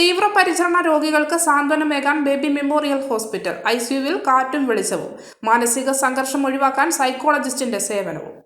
തീവ്രപരിചരണ രോഗികൾക്ക് സാന്ത്വനമേകാൻ ബേബി മെമ്മോറിയൽ ഹോസ്പിറ്റൽ ഐ സിയുവിൽ കാറ്റും വെളിച്ചവും. മാനസിക സംഘർഷം ഒഴിവാക്കാൻ സൈക്കോളജിസ്റ്റിന്റെ സേവനവും.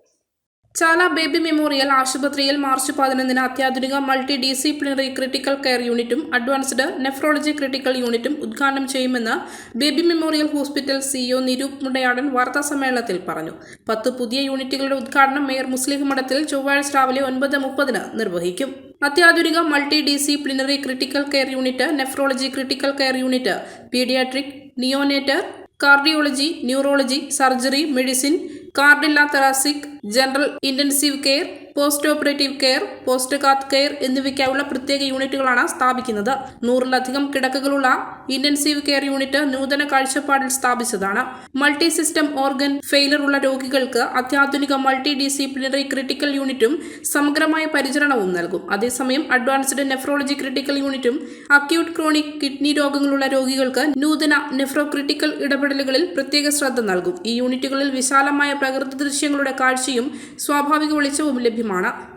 ചാല ബേബി മെമ്മോറിയൽ ആശുപത്രിയിൽ മാർച്ച് പതിനൊന്നിന് അത്യാധുനിക മൾട്ടി ഡിസിപ്ലിനറി ക്രിട്ടിക്കൽ കെയർ യൂണിറ്റും അഡ്വാൻസ്ഡ് നെഫ്രോളജി ക്രിട്ടിക്കൽ യൂണിറ്റും ഉദ്ഘാടനം ചെയ്യുമെന്ന് baby memorial hospital CEO Niroop Mundayadan വാർത്താസമ്മേളനത്തിൽ പറഞ്ഞു. പത്ത് പുതിയ യൂണിറ്റുകളുടെ ഉദ്ഘാടനം മേയർ മുസ്ലിം മഠത്തിൽ ചൊവ്വാഴ്ച രാവിലെ ഒൻപത് മുപ്പതിന് നിർവഹിക്കും. അത്യാധുനിക multidisciplinary critical care unit nephrology critical care unit paediatric neonatal cardiology neurology surgery medicine cardiothoracic general intensive care post operative care post cath care എന്നിവയ്ക്കായുള്ള പ്രത്യേക യൂണിറ്റുകളാണ് സ്ഥാപിക്കുന്നത്. നൂറിലധികം കിടക്കകളുള്ള ഇന്റൻസീവ് കെയർ യൂണിറ്റ് നൂതന കാഴ്ചപ്പാടിൽ സ്ഥാപിച്ചതാണ്. മൾട്ടി സിസ്റ്റം ഓർഗൻ ഫെയിലർ ഉള്ള രോഗികൾക്ക് അത്യാധുനിക മൾട്ടി ഡിസിപ്ലിനറി ക്രിട്ടിക്കൽ യൂണിറ്റും സമഗ്രമായ പരിചരണവും നൽകും. അതേസമയം അഡ്വാൻസ്ഡ് നെഫ്രോളജി ക്രിട്ടിക്കൽ യൂണിറ്റും അക്യൂട്ട് ക്രോണിക് കിഡ്നി രോഗങ്ങളുള്ള രോഗികൾക്ക് നൂതന നെഫ്രോ ക്രിട്ടിക്കൽ ഇടപെടലുകളിൽ പ്രത്യേക ശ്രദ്ധ നൽകും. ഈ യൂണിറ്റുകളിൽ വിശാലമായ പ്രകൃതി ദൃശ്യങ്ങളുടെ കാഴ്ചയും സ്വാഭാവിക വെളിച്ചവും ലഭ്യമാണ്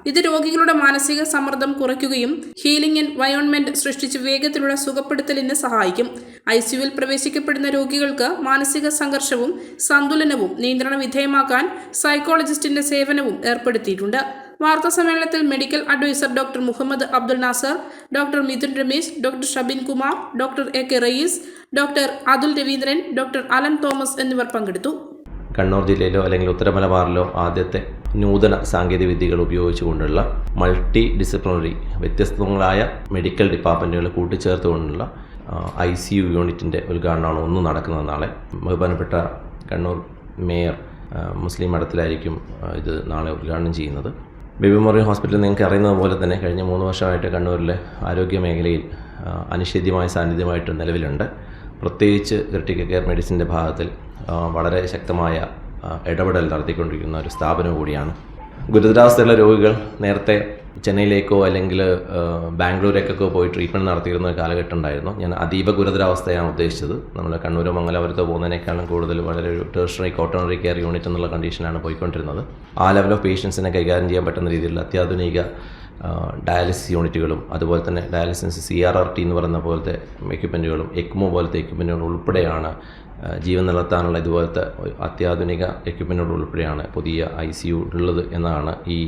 ഇത് രോഗികളുടെ മാനസിക സമ്മർദ്ദം കുറയ്ക്കുകയും ഹീലിംഗ് എൻവയോൺമെന്റ് സൃഷ്ടിച്ച് വേഗത്തിലുള്ള സുഖപ്പെടുത്തലിന് സഹായിക്കും. ഐ സിയുവിൽ പ്രവേശിക്കപ്പെടുന്ന രോഗികൾക്ക് മാനസിക സംഘർഷവും സന്തുലനവും നിയന്ത്രണ വിധേയമാക്കാൻ സൈക്കോളജിസ്റ്റിന്റെ സേവനവും ഏർപ്പെടുത്തിയിട്ടുണ്ട്. വാർത്താ സമ്മേളനത്തിൽ medical adviser doctor Muhammad Abdul Nasar doctor Mithun Ramesh doctor Shabin Kumar doctor A K Rayees doctor Athul Raveendran doctor Alan Thomas എന്നിവർ പങ്കെടുത്തു. കണ്ണൂർ ജില്ലയിലോ അല്ലെങ്കിൽ ഉത്തരമലബാറിലോ ആദ്യത്തെ നൂതന സാങ്കേതിക വിദ്യകൾ ഉപയോഗിച്ചുകൊണ്ടുള്ള മൾട്ടി ഡിസിപ്ലിനറി വ്യത്യസ്തങ്ങളായ മെഡിക്കൽ ഡിപ്പാർട്ട്മെന്റുകൾ കൂട്ടിച്ചേർത്തുകൊണ്ടുള്ള ഐ സി യു യൂണിറ്റിന്റെ ഉദ്ഘാടനമാണ് ഒന്ന് നടക്കുന്നത്. നാളെ ബഹുമാനപ്പെട്ട കണ്ണൂർ മേയർ മുസ്ലിം മഠത്തിലായിരിക്കും ഇത് നാളെ ഉദ്ഘാടനം ചെയ്യുന്നത്. ബേബി മെമ്മോറിയൽ ഹോസ്പിറ്റൽ നിങ്ങൾക്ക് അറിയുന്നത് പോലെ തന്നെ കഴിഞ്ഞ മൂന്ന് വർഷമായിട്ട് കണ്ണൂരിലെ ആരോഗ്യ മേഖലയിൽ അനിഷേധ്യമായ സാന്നിധ്യമായിട്ട് നിലവിലുണ്ട്. പ്രത്യേകിച്ച് ക്രിട്ടിക്കൽ കെയർ മെഡിസിന്റെ ഭാഗത്തിൽ വളരെ ശക്തമായ ഇടപെടൽ നടത്തിക്കൊണ്ടിരിക്കുന്ന ഒരു സ്ഥാപനം കൂടിയാണ്. ഗുരുതരാവസ്ഥയുള്ള രോഗികൾ നേരത്തെ ചെന്നൈയിലേക്കോ അല്ലെങ്കിൽ ബാംഗ്ലൂരേക്കൊക്കെ പോയി ട്രീറ്റ്മെന്റ് നടത്തിയിരുന്ന കാലഘട്ടം ഉണ്ടായിരുന്നു ഞാൻ അതീവ ഗുരുതരാവസ്ഥയാണ് ഉദ്ദേശിച്ചത്. നമ്മൾ കണ്ണൂരോ മംഗലാപുരത്തോ പോകുന്നതിനേക്കാളും കൂടുതൽ വളരെ ഒരു ടേഴ്സണറി കോട്ടണറി കെയർ യൂണിറ്റ് എന്നുള്ള കണ്ടീഷനാണ് പോയിക്കൊണ്ടിരുന്നത്. ആ ലെവൽ ഓഫ് പേഷ്യൻസിനെ കൈകാര്യം ചെയ്യാൻ പറ്റുന്ന രീതിയിലുള്ള അത്യാധുനിക ഡയാലിസിസ് യൂണിറ്റുകളും അതുപോലെ തന്നെ dialysis C R R T എന്ന് പറയുന്ന പോലത്തെ എക്യുപ്മെന്റുകളും എക്മോ പോലത്തെ എക്യുപ്മെന്റുകളും ഉൾപ്പെടെയാണ് ജീവൻ നിലനിർത്താനുള്ള ഇതുപോലത്തെ അത്യാധുനിക എക്യുപ്മെന്റുകൾ ഉൾപ്പെടെയാണ് പുതിയ ഐ സി യു ഉള്ളത് എന്നാണ് ഈ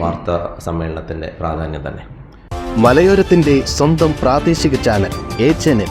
വാർത്താ സമ്മേളനത്തിന്റെ പ്രാധാന്യം തന്നെ. മലയോരത്തിന്റെ സ്വന്തം പ്രാദേശിക ചാനൽ എ ചാനൽ.